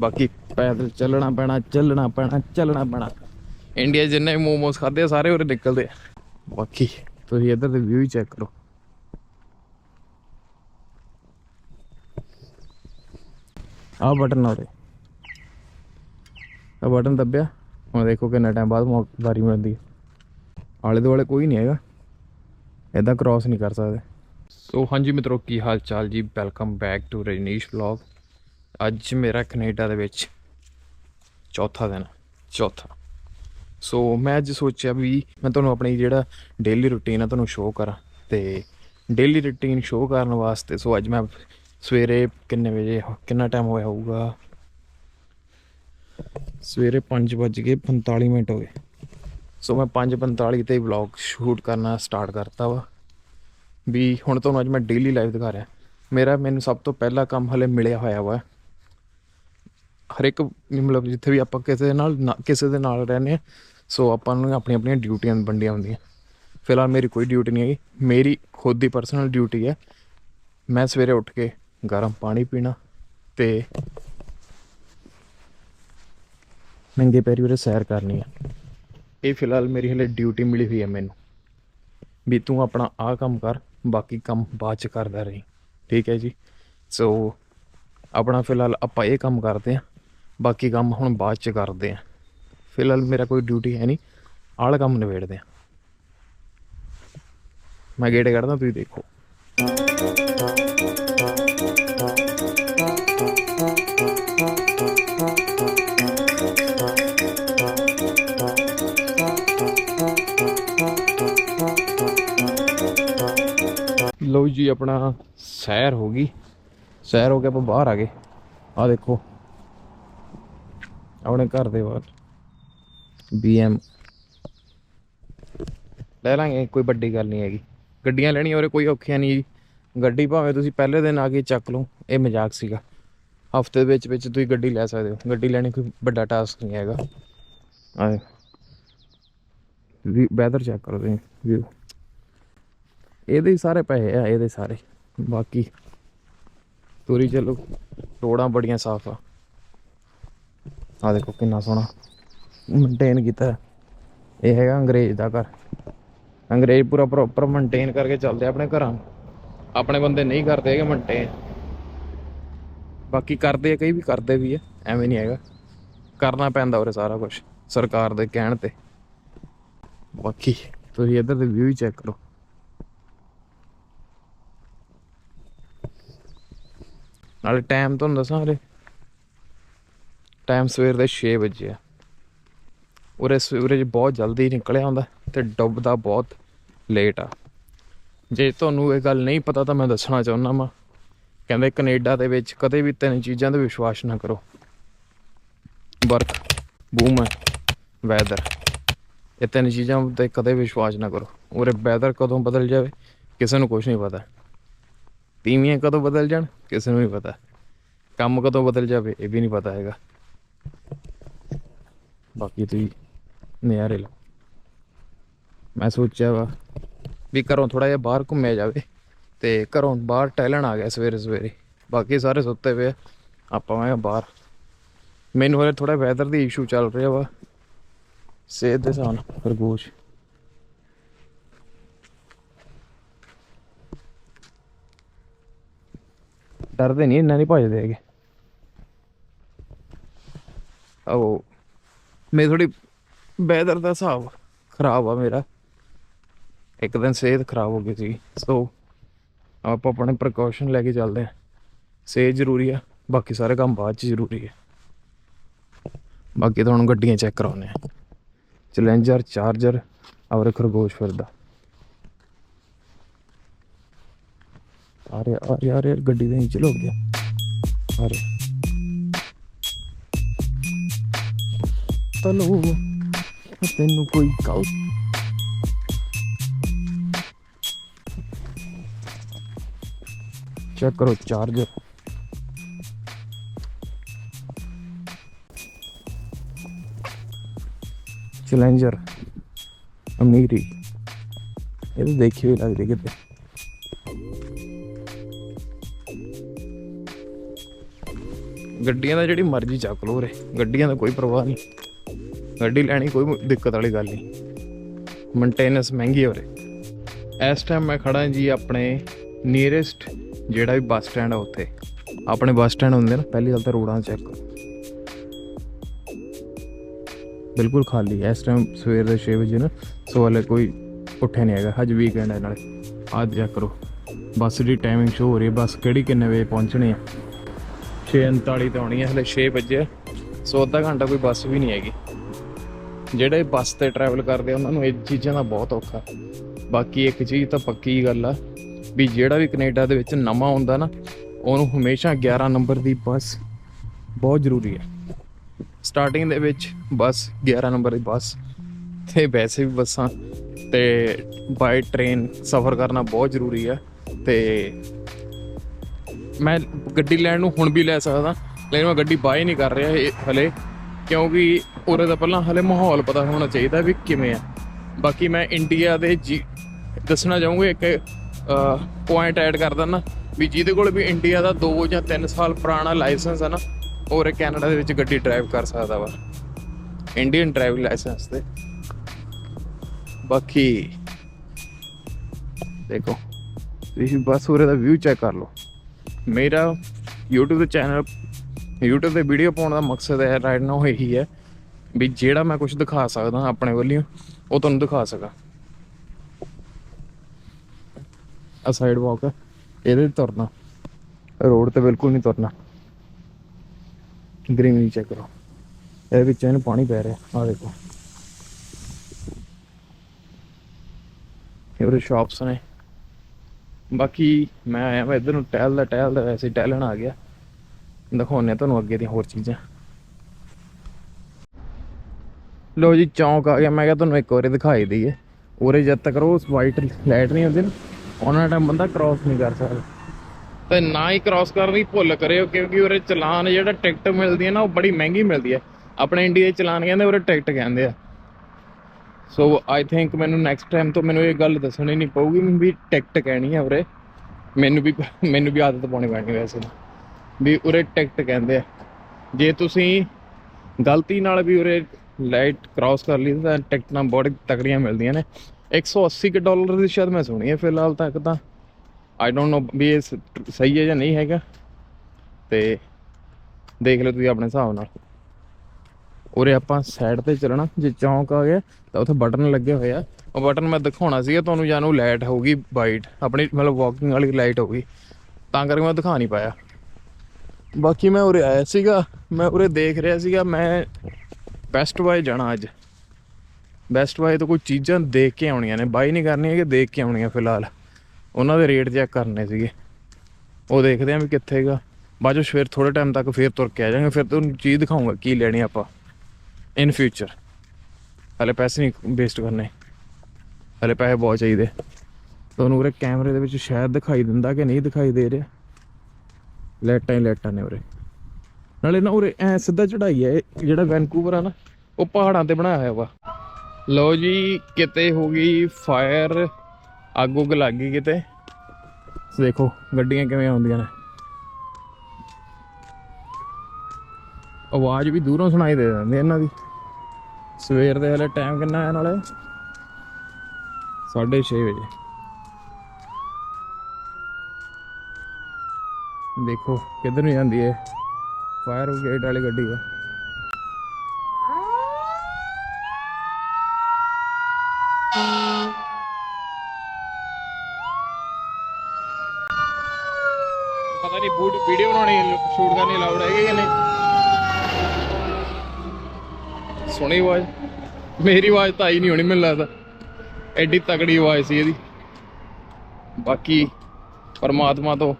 ਬਾਕੀ ਪੈਦਲ ਚੱਲਣਾ ਪੈਣਾ ਚੱਲਣਾ ਪੈਣਾ ਚੱਲਣਾ ਪੈਣਾ। ਇੰਡੀਆ 'ਚ ਜਿੰਨੇ ਮੋਮੋਸ ਖਾਦੇ ਸਾਰੇ ਉਰੇ ਨਿਕਲਦੇ ਆ। ਬਾਕੀ ਤੁਸੀਂ ਇੱਧਰ ਦੇ ਵਿਊ ਚੈੱਕ ਕਰੋ। ਆਹ ਬਟਨ ਆ ਉਰੇ। ਆ ਬਟਨ ਦੱਬਿਆ। ਹੁਣ ਦੇਖੋ ਕਿੰਨਾ ਟਾਈਮ ਬਾਅਦ ਮੌ- ਵਾਰੀ ਮਿਲਦੀ ਹੈ ਆਲੇ ਦੁਆਲੇ ਕੋਈ ਨਹੀਂ ਹੈਗਾ। ਇਦਾਂ ਕ੍ਰਾਸ ਨਹੀਂ ਕਰ ਸਕਦੇ। ਸੋ ਹਾਂਜੀ ਮਿੱਤਰੋ, ਕੀ ਹਾਲ ਚਾਲ ਜੀ? Welcome back to Rajneesh vlog ਅੱਜ ਮੇਰਾ ਕੈਨੇਡਾ ਦੇ ਵਿੱਚ ਚੌਥਾ ਦਿਨ, ਚੌਥਾ। ਸੋ ਮੈਂ ਅੱਜ ਸੋਚਿਆ ਵੀ ਮੈਂ ਤੁਹਾਨੂੰ ਆਪਣੀ ਜਿਹੜਾ ਡੇਲੀ ਰੁਟੀਨ ਆ ਤੁਹਾਨੂੰ ਸ਼ੋਅ ਕਰਾਂ ਤੇ ਡੇਲੀ ਰੁਟੀਨ ਸ਼ੋਅ ਕਰਨ ਵਾਸਤੇ, ਸੋ ਅੱਜ ਮੈਂ ਸਵੇਰੇ ਕਿੰਨੇ ਵਜੇ ਕਿੰਨਾ ਟਾਈਮ ਹੋਇਆ ਹੋਊਗਾ? ਸਵੇਰੇ 5:45 ਮਿੰਟ ਹੋ ਗਏ। ਸੋ ਮੈਂ 5:45 ਤੇ ਵਲੌਗ ਸ਼ੂਟ ਕਰਨਾ ਸਟਾਰਟ ਕਰਤਾ ਵਾ। ਵੀ ਹੁਣ ਤੁਹਾਨੂੰ ਅੱਜ ਮੈਂ ਡੇਲੀ ਲਾਈਫ ਦਿਖਾ ਰਿਹਾ। ਮੇਰਾ ਮੈਨੂੰ ਸਭ ਤੋਂ ਪਹਿਲਾ ਕੰਮ ਹਲੇ ਮਿਲਿਆ ਹੋਇਆ ਵਾ। ਹਰ ਇੱਕ ਮਤਲਬ ਜਿੱਥੇ ਵੀ ਆਪਾਂ ਕਿਸੇ ਦੇ ਨਾਲ ਨਾ- ਕਿਸੇ ਦੇ ਨਾਲ ਰਹਿੰਦੇ ਆ, ਸੋ ਆਪਾਂ ਨੂੰ ਆਪਣੀਆਂ ਆਪਣੀਆਂ ਡਿਊਟੀਆਂ ਵੰਡੀਆਂ ਹੁੰਦੀਆਂ। ਫਿਲਹਾਲ ਮੇਰੀ ਕੋਈ ਡਿਊਟੀ ਨਹੀਂ ਹੈਗੀ, ਮੇਰੀ ਖੁਦ ਦੀ ਪਰਸਨਲ ਡਿਊਟੀ ਹੈ। ਮੈਂ ਸਵੇਰੇ ਉੱਠ ਕੇ ਗਰਮ ਪਾਣੀ ਪੀਣਾ ਤੇ ਨੰਗੇ ਪੈਰੀ ਉਰੇ ਸੈਰ ਕਰਨੀ ਹੈ ਇਹ ਫਿਲਹਾਲ ਮੇਰੀ ਹਲੇ ਡਿਊਟੀ ਮਿਲੀ ਹੋਈ ਹੈ ਮੈਨੂੰ। ਵੀ ਤੂੰ ਆਪਣਾ ਆਹ ਕੰਮ ਕਰ ਬਾਕੀ ਕੰਮ ਬਾਅਦ ਚ ਕਰਦਾ ਰਹੀ। ਠੀਕ ਹੈ ਜੀ। ਸੋ ਆਪਣਾ ਫਿਲਹਾਲ ਆਪਾਂ ਇਹ ਕੰਮ ਕਰਦੇ ਆਂ ਬਾਕੀ ਕੰਮ ਹੁਣ ਬਾਅਦ ਚ ਕਰਦੇ ਆਂ ਫਿਲਹਾਲ ਮੇਰਾ ਕੋਈ ਡਿਊਟੀ ਹੈ ਨਹੀਂ। ਆਹ ਕੰਮ ਨਿਬੇੜਦੇ ਆਂ ਮੈਂ ਗੇਟ ਕੱਢਦਾ, ਤੁਸੀਂ ਦੇਖੋ। ਲਓ ਜੀ ਆਪਣਾ ਸੈਰ ਹੋ ਗਈ। ਸੈਰ ਹੋ ਕੇ ਆਪਾਂ ਬਾਹਰ ਆ ਗਏ। ਆ ਦੇਖੋ। ਆਪਣੇ ਘਰ ਦੇ ਬਾਹਰ। BM ਲੈ ਲਾਂਗੇ, ਕੋਈ ਵੱਡੀ ਗੱਲ ਨਹੀਂ ਹੈਗੀ। ਗੱਡੀਆਂ ਲੈਣੀਆਂ ਉਰੇ ਕੋਈ ਔਖਿਆ ਨਹੀਂ ਜੀ। ਗੱਡੀ ਭਾਵੇਂ ਤੁਸੀਂ ਪਹਿਲੇ ਦਿਨ ਆ ਕੇ ਚੱਕ ਲਓ, ਇਹ ਮਜ਼ਾਕ ਸੀਗਾ। ਹਫ਼ਤੇ ਦੇ ਵਿੱਚ ਵਿੱਚ ਤੁਸੀਂ ਗੱਡੀ ਲੈ ਸਕਦੇ ਹੋ। ਗੱਡੀ ਲੈਣੀ ਕੋਈ ਵੱਡਾ ਟਾਸਕ ਨਹੀਂ ਹੈਗਾ। ਆ ਵੀ ਵੈਦਰ ਚੈੱਕ ਕਰੋ ਤੁਸੀਂ ਵੀਊ ਇਹਦੇ ਸਾਰੇ ਪੈਸੇ ਆ, ਇਹਦੇ ਸਾਰੇ। ਬਾਕੀ ਤੁਰੀ ਚਲੋ। ਰੋੜਾਂ ਬੜੀਆਂ ਸਾਫ਼ ਆ। ਆ ਦੇਖੋ ਕਿੰਨਾ ਸੋਹਣਾ ਮੇਨਟੇਨ ਕੀਤਾ। ਇਹ ਹੈਗਾ ਅੰਗਰੇਜ਼ ਦਾ ਘਰ। ਅੰਗਰੇਜ਼ ਪੂਰਾ ਪ੍ਰੋਪਰ ਮੇਨਟੇਨ ਕਰਕੇ ਚੱਲਦੇ ਆਪਣੇ ਘਰਾਂ ਨੂੰ। ਆਪਣੇ ਬੰਦੇ ਨਹੀਂ ਕਰਦੇ ਹੈਗੇ ਮੇਨਟੇਨ ਬਾਕੀ ਕਰਦੇ ਆ, ਕਈ ਵੀ ਕਰਦੇ ਵੀ ਆ, ਐਵੇਂ ਨਹੀਂ ਹੈਗਾ। ਕਰਨਾ ਪੈਂਦਾ ਉਰੇ ਸਾਰਾ ਕੁਝ ਸਰਕਾਰ ਦੇ ਕਹਿਣ ਤੇ। ਬਾਕੀ ਤੁਸੀਂ ਇੱਧਰ ਦੇ ਵਿਊ ਚੈੱਕ ਕਰੋ। ਨਾਲੇ ਟਾਈਮ ਤੁਹਾਨੂੰ ਦੱਸਾਂ ਹਲੇ ਟਾਈਮ ਸਵੇਰ ਦੇ 6 ਵਜੇ ਆ। ਉਰੇ ਸੂਰਜ ਬਹੁਤ ਜਲਦੀ ਨਿਕਲਿਆ ਹੁੰਦਾ ਤੇ ਡੁੱਬਦਾ ਬਹੁਤ ਲੇਟ ਆ। ਜੇ ਤੁਹਾਨੂੰ ਇਹ ਗੱਲ ਨਹੀਂ ਪਤਾ ਤਾਂ ਮੈਂ ਦੱਸਣਾ ਚਾਹੁੰਦਾ ਵਾਂ। ਕਹਿੰਦੇ ਕੈਨੇਡਾ ਦੇ ਵਿੱਚ ਕਦੇ ਵੀ ਤਿੰਨ ਚੀਜ਼ਾਂ ਤੇ ਵਿਸ਼ਵਾਸ ਨਾ ਕਰੋ। ਵਰਕ ਬੂਮ ਵੈਦਰ ਇਹ ਤਿੰਨ ਚੀਜ਼ਾਂ ਤੇ ਕਦੇ ਵਿਸ਼ਵਾਸ ਨਾ ਕਰੋ। ਉਰੇ ਵੈਦਰ ਕਦੋਂ ਬਦਲ ਜਾਵੇ, ਕਿਸੇ ਨੂੰ ਕੁਝ ਨਹੀਂ ਪਤਾ। ਤੀਵੀਆਂ ਕਦੋਂ ਬਦਲ ਜਾਣ? ਕਿਸੇ ਨੂੰ ਨਹੀਂ ਪਤਾ। ਕੰਮ ਕਦੋਂ ਬਦਲ ਜਾਵੇ, ਇਹ ਵੀ ਨਹੀਂ ਪਤਾ ਹੈਗਾ। ਬਾਕੀ ਤੁਸੀਂ ਨਜ਼ਾਰੇ ਲਓ। ਮੈਂ ਸੋਚਿਆ ਵਾ ਵੀ ਘਰੋਂ ਥੋੜਾ ਜਿਹਾ ਬਾਹਰ ਘੁੰਮਿਆ ਜਾਵੇ ਤੇ ਘਰੋਂ ਬਾਹਰ ਟਹਿਲਣ ਆ ਗਿਆ ਸਵੇਰੇ ਸਵੇਰੇ। ਬਾਕੀ ਸਾਰੇ ਸੁੱਤੇ ਪਏ ਆ। ਆਪਾਂ ਆਏ ਕਿਹਾ ਬਾਹਰ। ਮੈਨੂੰ ਹਲੇ ਥੋੜਾ ਵੈਦਰ ਦੀ ਇਸ਼ੂ ਚੱਲ ਰਿਹਾ ਵਾ। ਸਿਹਤ ਦੇ ਸਾਨ ਖਰਗੋਸ਼। ਡਰਦੇ ਨਹੀਂ, ਇੰਨਾ ਨਹੀਂ ਭਜਦੇ ਹੈਗੇ। ਉਹ ਮੇਰੀ ਥੋੜੀ ਵੈਦਰ ਦਾ ਹਿਸਾਬ ਖਰਾਬ ਆ ਮੇਰਾ। ਇੱਕ ਦਿਨ ਸਿਹਤ ਖਰਾਬ ਹੋ ਗਈ ਸੀ। ਸੋ ਆਪਾਂ ਆਪਣੇ ਪ੍ਰੀਕਾਸ਼ਨ ਲੈ ਕੇ ਚੱਲਦੇ ਆ ਸਿਹਤ ਜ਼ਰੂਰੀ ਆ, ਬਾਕੀ ਸਾਰੇ ਕੰਮ ਬਾਅਦ ਚ ਜ਼ਰੂਰੀ ਹੈ ਬਾਕੀ ਤੁਹਾਨੂੰ ਗੱਡੀਆਂ ਚੈੱਕ ਕਰਾਉਨੇ ਆ ਚੈਲੰਜਰ ਚਾਰਜਰ ਔਰ ਖਰਗੋਸ਼ ਫਿਰਦਾ। ਅਰੇ ਅਰੇ ਅਰੇ ਗੱਡੀ ਦੇ ਨੀਚੇ ਲੁਕ ਗਿਆ। ਅਰੇ ਤਲੋ ਤੈਨੂੰ ਕੋਈ ਕਾਉ ਚੈੱਕ ਕਰੋ ਚਾਰਜਰ ਚੈਲੰਜਰ, ਅਮੀਰੀ। ਇਹ ਤਾਂ ਦੇਖੀ ਹੋਈ ਲੱਗਦੀ ਕਿਤੇ। ਗੱਡੀਆਂ ਦਾ ਜਿਹੜੀ ਮਰਜ਼ੀ ਚੱਕ ਲਓ ਰੇ ਗੱਡੀਆਂ ਦਾ ਕੋਈ ਪਰਵਾਹ ਨਹੀਂ। ਗੱਡੀ ਲੈਣੀ ਕੋਈ ਦਿੱਕਤ ਵਾਲੀ ਗੱਲ ਨਹੀਂ। ਮੇਨਟੇਨੈਂਸ ਮਹਿੰਗੀ ਹੋ ਰੇ ਇਸ ਟਾਈਮ ਮੈਂ ਖੜਾ ਜੀ ਆਪਣੇ ਨੀਅਰੈਸਟ ਜਿਹੜਾ ਵੀ ਬੱਸ ਸਟੈਂਡ ਆ ਉੱਥੇ। ਆਪਣੇ ਬੱਸ ਸਟੈਂਡ ਹੁੰਦੇ ਨਾ, ਪਹਿਲੀ ਗੱਲ ਤਾਂ ਰੋਡਾਂ ਚੈੱਕ ਕਰੋ। ਬਿਲਕੁਲ ਖਾਲੀ ਇਸ ਟਾਈਮ ਸਵੇਰ ਦੇ 6 ਵਜੇ ਨਾ ਸੋ ਕੋਈ ਉੱਠਿਆ ਨਹੀਂ ਹੈਗਾ। ਅੱਜ ਵੀਕਐਂਡ ਹੈ ਨਾਲੇ। ਆਹ ਚੈੱਕ ਕਰੋ। ਬੱਸ ਦੀ ਟਾਈਮਿੰਗ ਸ਼ੋ ਹੋ ਰਹੀ ਹੈ ਬੱਸ ਕਿਹੜੀ ਕਿੰਨੇ ਵਜੇ ਪਹੁੰਚਣੀ ਹੈ 6:39 ਤੇ ਆਉਣੀ ਹੈ ਹਲੇ 6 ਵਜੇ ਸੋ ਅੱਧਾ ਘੰਟਾ ਕੋਈ ਬੱਸ ਵੀ ਨਹੀਂ ਹੈਗੀ। ਜਿਹੜੇ ਬੱਸ ਤੇ ਟਰੈਵਲ ਕਰਦੇ ਉਹਨਾਂ ਨੂੰ ਇਹ ਚੀਜ਼ਾਂ ਦਾ ਬਹੁਤ ਔਖਾ। ਬਾਕੀ ਇੱਕ ਚੀਜ਼ ਤਾਂ ਪੱਕੀ ਗੱਲ ਆ, ਵੀ ਜਿਹੜਾ ਵੀ ਕੈਨੇਡਾ ਦੇ ਵਿੱਚ ਨਵਾਂ ਆਉਂਦਾ ਨਾ, ਉਹਨੂੰ ਹਮੇਸ਼ਾ 11 ਨੰਬਰ ਦੀ ਬੱਸ ਬਹੁਤ ਜ਼ਰੂਰੀ ਹੈ ਸਟਾਰਟਿੰਗ ਦੇ ਵਿੱਚ ਬੱਸ 11 ਨੰਬਰ ਦੀ ਬੱਸ, ਤੇ ਵੈਸੇ ਵੀ ਬੱਸਾਂ ਤੇ ਬਾਈ ਟ੍ਰੇਨ ਸਫ਼ਰ ਕਰਨਾ ਬਹੁਤ ਜ਼ਰੂਰੀ ਆ, ਤੇ ਮੈਂ ਗੱਡੀ ਲੈਣ ਨੂੰ ਹੁਣ ਵੀ ਲੈ ਸਕਦਾ, ਲੇਕਿਨ ਮੈਂ ਗੱਡੀ ਬਾਈ ਨਹੀਂ ਕਰ ਰਿਹਾ ਇਹ ਹਲੇ, ਕਿਉਂਕਿ ਉਰੇ ਦਾ ਪਹਿਲਾਂ ਹਲੇ ਮਾਹੌਲ ਪਤਾ ਹੋਣਾ ਚਾਹੀਦਾ ਵੀ ਕਿਵੇਂ ਆ। ਬਾਕੀ ਮੈਂ ਇੰਡੀਆ ਦੇ ਜੀ, ਦੱਸਣਾ ਚਾਹੂੰਗਾ ਇੱਕ ਪੁਆਇੰਟ ਐਡ ਕਰ ਦਿੰਦਾ, ਵੀ ਜਿਹਦੇ ਕੋਲ ਵੀ ਇੰਡੀਆ ਦਾ 2 ਜਾਂ 3 ਸਾਲ ਪੁਰਾਣਾ ਲਾਇਸੈਂਸ ਹੈ ਨਾ, ਉਹ ਉਰੇ ਕੈਨੇਡਾ ਦੇ ਵਿੱਚ ਗੱਡੀ ਡਰਾਈਵ ਕਰ ਸਕਦਾ ਵਾ। ਇੰਡੀਅਨ ਡਰਾਈਵਿੰਗ ਲਾਇਸੈਂਸ ਤੇ। ਬਾਕੀ ਦੇਖੋ, ਤੁਸੀਂ ਬਸ ਉਰੇ ਦਾ ਵਿਊ ਚੈੱਕ ਕਰ ਲਓ। ਮੇਰਾ YouTube ਦੇ ਚੈਨਲ YouTube ਤੇ ਵੀਡੀਓ ਪਾਉਣ ਦਾ ਮਕਸਦ ਹੈ ਰਾਈਟ ਨਾਓ ਇਹੀ ਹੈ ਵੀ ਜਿਹੜਾ ਮੈਂ ਕੁਝ ਦਿਖਾ ਸਕਦਾ ਆਪਣੇ ਵੱਲੋਂ, ਉਹ ਤੁਹਾਨੂੰ ਦਿਖਾ ਸਕਾਂ। ਆ ਸਾਈਡ ਵਾਕ ਇਹਦੇ ਤੇ ਤੁਰਨਾ। ਰੋਡ ਤੇ ਬਿਲਕੁਲ ਨਹੀਂ ਤੁਰਨਾ। ਗ੍ਰੀਨਰੀ ਚੈੱਕ ਕਰੋ। ਇਹਦੇ ਵਿੱਚ ਇਹਨੂੰ ਪਾਣੀ ਪੈ ਰਿਹਾ ਆ ਦੇਖੋ। ਇਹ ਸ਼ਾਪਸ ਨੇ। ਬਾਕੀ ਮੈਂ ਆਇਆ ਮੈਂ ਇੱਧਰ ਨੂੰ ਟਹਿਲਦਾ ਟਹਿਲਦਾ ਵੈਸੇ ਟਹਿਲਣ ਆ ਗਿਆ। ਦਿਖਾਉਣੇ ਤੁਹਾਨੂੰ ਅੱਗੇ ਦੀਆਂ ਹੋਰ ਚੀਜ਼ਾਂ। ਲੋ ਜੀ, ਚੌਂਕ ਆ ਗਿਆ। ਮੈਂ ਕਿਹਾ ਤੁਹਾਨੂੰ ਇੱਕ ਵਾਰੀ ਦਿਖਾਈ ਦਈਏ। ਉਰੇ ਜਦ ਤੱਕ ਉਹ ਵਾਈਟ ਲਾਈਟ ਨਹੀਂ ਹੁੰਦੀ ਨਾ, ਉਹਨਾਂ ਟਾਈਮ ਬੰਦਾ ਕ੍ਰਾਸ ਨਹੀਂ ਕਰ ਸਕਦਾ। ਤੇ ਨਾ ਹੀ ਕ੍ਰਾਸ ਕਰਨ ਦੀ ਭੁੱਲ ਕਰਿਓ, ਕਿਉਂਕਿ ਉਰੇ ਚਲਾਨ ਜਿਹੜਾ ਟਿਕਟ ਮਿਲਦੀ ਹੈ ਨਾ, ਉਹ ਬੜੀ ਮਹਿੰਗੀ ਮਿਲਦੀ ਹੈ। ਆਪਣੇ ਇੰਡੀਆ ਦੇ ਚਲਾਨ ਕਹਿੰਦੇ, ਉਰੇ ਟਿਕਟ ਕਹਿੰਦੇ ਆ। ਸੋ ਆਈ ਥਿੰਕ ਮੈਨੂੰ ਨੈਕਸਟ ਟਾਈਮ ਤੋਂ ਮੈਨੂੰ ਇਹ ਗੱਲ ਦੱਸਣੀ ਨਹੀਂ ਪਊਗੀ ਵੀ ਟਿਕਟ ਕਹਿਣੀ ਹੈ ਉਰੇ। ਮੈਨੂੰ ਵੀ ਮੈਨੂੰ ਵੀ ਆਦਤ ਪਾਉਣੀ ਪੈਣੀ ਵੈਸੇ ਵੀ ਉਰੇ ਟਿਕਟ ਕਹਿੰਦੇ ਆ। ਜੇ ਤੁਸੀਂ ਗਲਤੀ ਨਾਲ ਵੀ ਉਰੇ ਲਾਈਟ ਕ੍ਰਾਸ ਕਰ ਲਈ, ਤਾਂ ਟਿਕਟਾਂ ਬਹੁਤ ਤਕੜੀਆਂ ਮਿਲਦੀਆਂ ਨੇ। 180 ਕਿ ਡਾਲਰ ਦੀ ਸ਼ਾਇਦ ਮੈਂ ਸੁਣੀ ਹੈ ਫਿਲਹਾਲ ਤੱਕ ਤਾਂ। ਆਈ ਡੋਨਟ ਨੋ ਵੀ ਇਹ ਸਹੀ ਹੈ ਜਾਂ ਨਹੀਂ ਹੈਗਾ। ਤੇ ਦੇਖ ਲਓ ਤੁਸੀਂ ਆਪਣੇ ਹਿਸਾਬ ਨਾਲ। ਉਰੇ ਆਪਾਂ ਸਾਈਡ ਤੇ ਚੱਲਣਾ, ਜੇ ਚੌਂਕ ਆ ਗਿਆ, ਤਾਂ ਉੱਥੇ ਬਟਨ ਲੱਗੇ ਹੋਏ ਆ। ਉਹ ਬਟਨ ਮੈਂ ਦਿਖਾਉਣਾ ਸੀਗਾ, ਤੁਹਾਨੂੰ ਜਾਂ ਨੂੰ ਲਾਈਟ ਹੋਊਗੀ ਵਾਈਟ ਆਪਣੀ ਮਤਲਬ ਵਾਕਿੰਗ ਵਾਲੀ ਲਾਈਟ ਹੋਊਗੀ। ਤਾਂ ਕਰਕੇ ਮੈਂ ਦਿਖਾ ਨਹੀਂ ਪਾਇਆ। ਬਾਕੀ ਮੈਂ ਉਰੇ ਆਇਆ ਸੀਗਾ, ਮੈਂ ਉਰੇ ਦੇਖ ਰਿਹਾ ਸੀਗਾ, ਮੈਂ ਬੈਸਟ ਬਾਏ ਜਾਣਾ ਅੱਜ। ਬੈਸਟ ਬਾਏ ਤੋਂ ਕੋਈ ਚੀਜ਼ਾਂ ਦੇਖ ਕੇ ਆਉਣੀਆਂ ਨੇ ਬਾਈ ਨਹੀਂ ਕਰਨੀਆਂ ਕਿ ਦੇਖ ਕੇ ਆਉਣੀਆਂ ਫਿਲਹਾਲ। ਉਹਨਾਂ ਦੇ ਰੇਟ ਚੈੱਕ ਕਰਨੇ ਸੀਗੇ। ਉਹ ਦੇਖਦੇ ਆਂ ਵੀ ਕਿੱਥੇਗਾ ਬਾਅਦ ਚੋਂ ਫਿਰ ਥੋੜੇ ਟਾਈਮ ਤੱਕ ਫਿਰ ਤੁਰ ਕੇ ਆ ਜਾਵਾਂਗੇ, ਫਿਰ ਤੁਹਾਨੂੰ ਚੀਜ਼ ਦਿਖਾਉਂਗਾ ਕੀ ਲੈਣੀ ਆਪਾਂ। ਇਨ ਫਿਊਚਰ ਹਲੇ ਪੈਸੇ ਨਹੀਂ ਵੇਸਟ ਕਰਨੇ। ਹਲੇ ਪੈਸੇ ਬਹੁਤ ਚਾਹੀਦੇ। ਤੁਹਾਨੂੰ ਉਰੇ ਕੈਮਰੇ ਦੇ ਵਿੱਚ ਸ਼ਾਇਦ ਦਿਖਾਈ ਦਿੰਦਾ ਕਿ ਨਹੀਂ ਦਿਖਾਈ ਦੇ ਰਿਹਾ। ਲਾਈਟਾਂ ਹੀ ਲੈਟਾਂ ਨੇ ਉਰੇ। ਨਾਲੇ ਨਾ ਉਰੇ ਐ ਸਿੱਧਾ ਚੜਾਈ ਹੈ ਜਿਹੜਾ ਵੈਨਕੂਵਰ ਆ ਨਾ, ਉਹ ਪਹਾੜਾਂ ਤੇ ਬਣਾਇਆ ਹੋਇਆ ਵਾ। ਲਓ ਜੀ, ਕਿਤੇ ਹੋ ਗਈ ਫਾਇਰ ਅੱਗ ਉੱਗ ਲੱਗ ਗਈ ਕਿਤੇ। ਦੇਖੋ, ਗੱਡੀਆਂ ਕਿਵੇਂ ਆਉਂਦੀਆਂ ਨੇ। ਆਵਾਜ਼ ਵੀ ਦੂਰੋਂ ਸੁਣਾਈ ਦੇ ਦਿੰਦੀ ਇਹਨਾਂ ਦੀ। ਸਵੇਰ ਦੇ ਹਲੇ ਟਾਈਮ ਕਿੰਨਾ ਹੈ ਨਾਲੇ? 6:30 ਵਜੇ। ਦੇਖੋ ਕਿੱਧਰ ਨੂੰ ਜਾਂਦੀ ਹੈ ਫਾਇਰ ਬ੍ਰਿਗੇਡ ਵਾਲੀ ਗੱਡੀ ਆ। ਪਤਾ ਨਹੀਂ ਵੀਡੀਓ ਬਣਾਉਣੀ ਸ਼ੂਟ ਕਰਨੀ ਅਲਾਉਡ ਹੈਗੀ ਕਿ ਨਹੀਂ? ਸੁਣੀ ਆਵਾਜ਼। ਮੇਰੀ ਆਵਾਜ਼ ਤਾਂ ਆਈ ਨਹੀਂ ਹੋਣੀ, ਮੈਨੂੰ ਲੱਗਦਾ। ਐਡੀ ਤਕੜੀ ਆਵਾਜ਼ ਸੀ ਇਹਦੀ। ਬਾਕੀ ਪਰਮਾਤਮਾ ਤੋਂ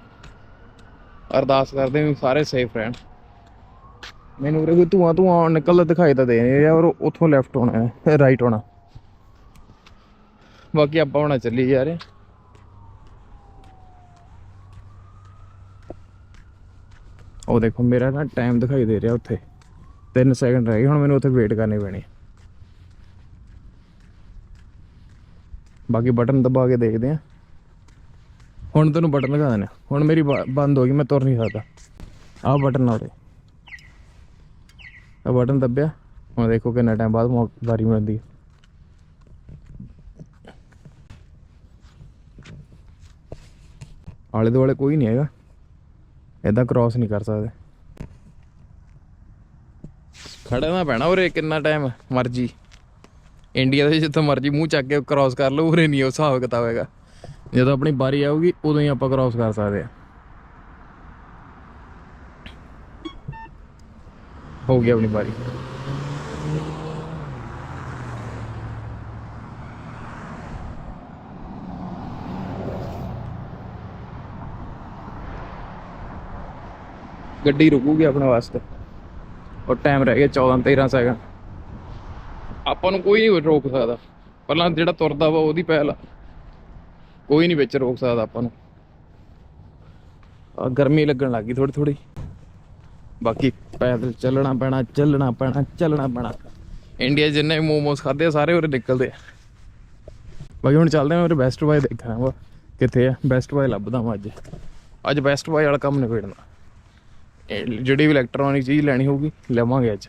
ਅਰਦਾਸ ਕਰਦੇ ਹਾਂ ਸਾਰੇ ਸੇਫ ਰਹਿਣ। ਮੈਨੂੰ ਉਰੇ ਕੋਈ ਧੂਆਂ ਧੂਆਂ ਨਿਕਲਦਾ ਦਿਖਾਈ ਤਾਂ ਦੇ ਨਹੀਂ ਰਿਹਾ, ਔਰ ਉੱਥੋਂ ਲੈਫਟ ਹੋਣਾ ਹੈ ਰਾਈਟ ਹੋਣਾ। ਬਾਕੀ ਆਪਾਂ ਹੁਣ ਚੱਲੀ ਜਾ ਰਹੇ ਉਹ ਦੇਖੋ, ਮੇਰਾ ਨਾ ਟਾਈਮ ਦਿਖਾਈ ਦੇ ਰਿਹਾ ਉੱਥੇ। 3 ਸੈਕਿੰਡ ਰਹਿ ਗਏ, ਹੁਣ ਮੈਨੂੰ ਉੱਥੇ ਵੇਟ ਕਰਨੀ ਪੈਣੀ ਬਾਕੀ ਬਟਨ ਦਬਾ ਕੇ ਦੇਖਦੇ ਆ ਹੁਣ ਤੈਨੂੰ ਬਟਨ ਲਗਾ ਦਿੰਦੇ ਹੁਣ ਮੇਰੀ ਬ- ਬੰਦ ਹੋ ਗਈ, ਮੈਂ ਤੁਰ ਨਹੀਂ ਸਕਦਾ। ਆਹ ਬਟਨ ਆ ਉਰੇ। ਆ ਬਟਨ ਦੱਬਿਆ। ਹੁਣ ਦੇਖੋ ਕਿੰਨਾ ਟਾਈਮ ਬਾਅਦ ਵਾਰੀ ਮਿਲਦੀ ਹੈ। ਆਲੇ ਦੁਆਲੇ ਕੋਈ ਨਹੀਂ ਹੈਗਾ। ਇਦਾਂ ਕ੍ਰਾਸ ਨਹੀਂ ਕਰ ਸਕਦੇ। ਖੜਨਾ ਪੈਣਾ ਉਰੇ ਕਿੰਨਾ ਟਾਈਮ ਮਰਜ਼ੀ। ਇੰਡੀਆ ਦੇ ਜਿੱਥੋਂ ਮਰਜ਼ੀ ਮੂੰਹ ਚੱਕ ਕੇ ਕ੍ਰਾਸ ਕਰ ਲਓ, ਉਰੇ ਨਹੀਂ ਉਹ ਹਿਸਾਬ ਕਿਤਾਬ ਹੈਗਾ। ਜਦੋਂ ਆਪਣੀ ਵਾਰੀ ਆਊਗੀ, ਉਦੋਂ ਹੀ ਆਪਾਂ ਕ੍ਰਾਸ ਕਰ ਸਕਦੇ ਆ ਹੋ ਗਈ ਆਪਣੀ ਵਾਰੀ। ਗੱਡੀ ਰੁਕੂਗੀ ਆਪਣੇ ਵਾਸਤੇ। ਔਰ ਟਾਈਮ ਰਹਿ ਗਿਆ 14 13 ਸੈਕਿੰਡ ਆਪਾਂ ਨੂੰ ਕੋਈ ਨਹੀਂ ਰੋਕ ਸਕਦਾ। ਪਹਿਲਾਂ ਜਿਹੜਾ ਤੁਰਦਾ ਵਾ ਉਹਦੀ ਪਹਿਲ ਆ। ਕੋਈ ਨਹੀਂ ਵਿੱਚ ਰੋਕ ਸਕਦਾ ਆਪਾਂ ਨੂੰ। ਆ ਗਰਮੀ ਲੱਗਣ ਲੱਗੀ ਥੋੜੀ ਥੋੜੀ ਬਾਕੀ ਪੈਦਲ ਚੱਲਣਾ ਪੈਣਾ ਚੱਲਣਾ ਪੈਣਾ ਚੱਲਣਾ ਪੈਣਾ। ਇੰਡੀਆ ਜਿੰਨੇ ਮੋਮੋਸ ਖਾਦੇ ਸਾਰੇ ਉਰੇ ਨਿਕਲਦੇ ਆ। ਬਾਕੀ ਹੁਣ ਚੱਲਦੇ ਆ ਮੇਰੇ ਬੈਸਟ ਬਾਏ ਦੇਖਣਾ ਵਾ। ਕਿੱਥੇ ਆ? ਬੈਸਟ ਬਾਏ ਲੱਭਦਾ ਮੈਂ ਅੱਜ। ਅੱਜ ਬੈਸਟ ਬਾਏ ਵਾਲਾ ਕੰਮ ਨਿਬੇੜਨਾ ਜਿਹੜੀ ਵੀ ਇਲੈਕਟ੍ਰੋਨਿਕ ਚੀਜ਼ ਲੈਣੀ ਹੋਊਗੀ ਲਵਾਂਗੇ ਅੱਜ।